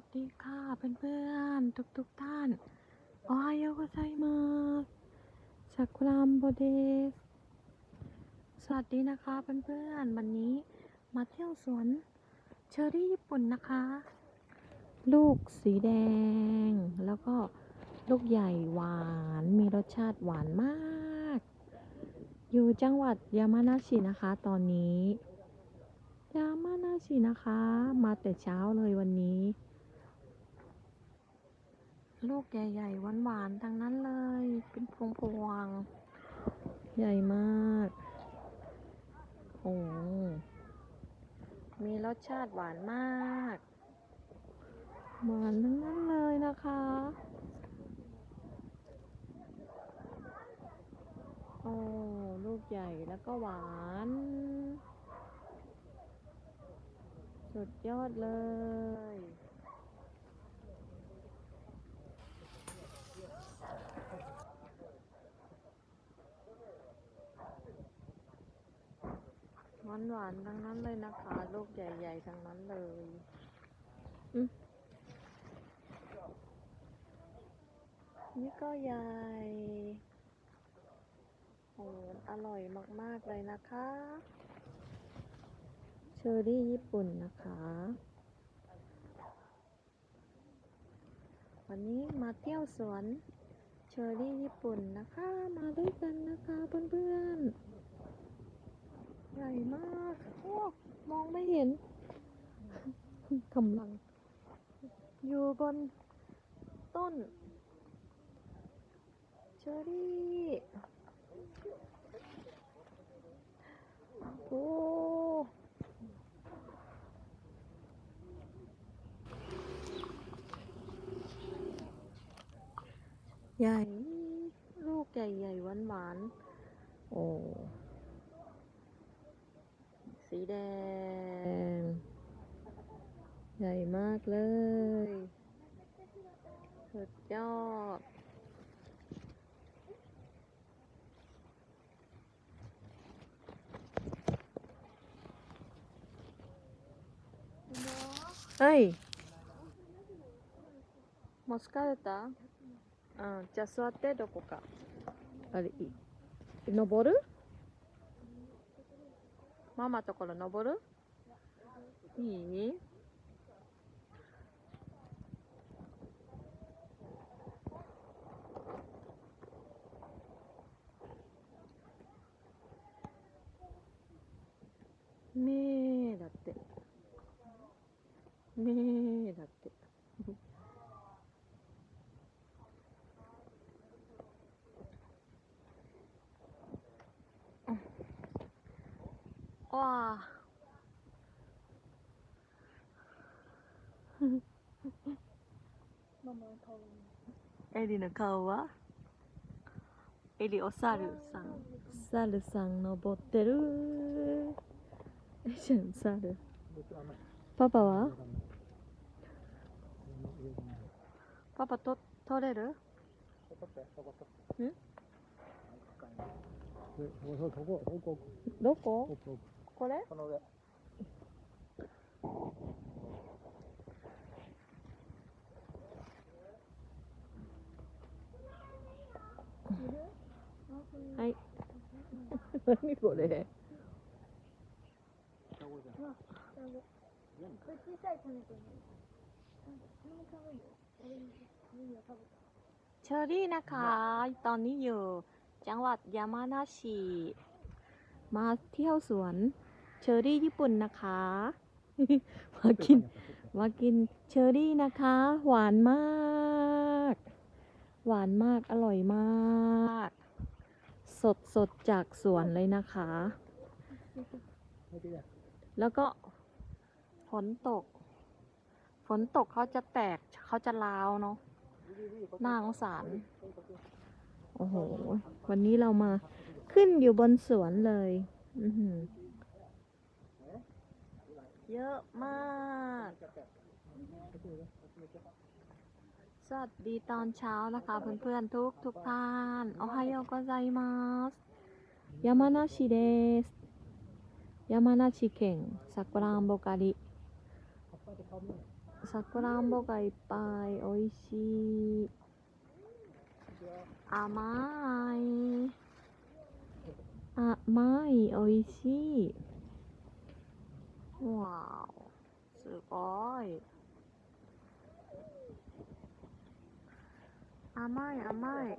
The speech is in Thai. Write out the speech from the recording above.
สดีค่ะเพื่อนๆ ทุกๆท่านโอไฮโอโกไซมาสซากุรามโบเดสสวัสดีนะคะเพื่อนๆ วันนี้มาเที่ยวสวนเชอรี่ญี่ปุ่นนะคะ ลูกสีแดง แล้วก็ลูกใหญ่หวานมีรสชาติหวานมาก อยู่จังหวัดยามานาชินะคะตอนนี้ยามานาชินะคะ มาแต่เช้าเลยวันนี้ ลูกใหญ่ๆหวานๆทั้งนั้นเลย เป็นพวงๆใหญ่มาก โอ้มีรสชาติหวานมาก หวานทั้งนั้นเลยนะคะ โอ้ลูกใหญ่แล้วก็หวาน สุดยอดเลย หวานหวานๆทั้งนั้นเลยนะคะลูกใหญ่ๆทั้งนั้นเลยอืมนี่ก็ใหญ่โอ้อร่อยมากๆเลยนะคะ เชอร์รี่ญี่ปุ่นนะคะ วันนี้มาเที่ยวสวนเชอร์รี่ญี่ปุ่นนะคะ มาด้วยกันนะคะเพื่อนๆ ใหญ่มากโอ้มองไม่เห็นกำลัง อยู่บนต้นเชอรี่โอ้ใหญ่ ลูกใหญ่ๆหวานๆโอ้ สีแดง ใหญ่มากเลย สุดยอด はい。もう疲れたうん、じゃあ座って、どこか。あれ、い登る ママところ登る？いい？ねえだって。ねえだって。わあ。エリの顔は？エリお猿さん。猿さん登ってる。えじゃん、猿。パパは？パパと取れる？んどこ？ここ、これこの上。はい。何これเชอรี่นะคะ ตอนนี้อยู่จังหวัดยามานาชิ มาเที่ยวสวน เชอรี่ญี่ปุ่นนะคะ มากิน มากินเชอรี่นะคะ หวานมาก หวานมากอร่อยมาก สดสดจากสวนเลยนะคะ แล้วก็ฝนตก ฝนตกเขาจะแตกเขาจะลาวเนาะน่าสงสารโอ้โห วันนี้เรามาขึ้นอยู่บนสวนเลย อือหือ เยอะมาก สวัสดีตอนเช้านะคะเพื่อนๆทุกทุกท่านโอไฮโอโกไซมัสยามานาชิเดสยามานาชิเข่งซากุระโบการิ さくらんぼがいっぱいおいしい甘い甘いおいしい わお。すごい。甘い甘い。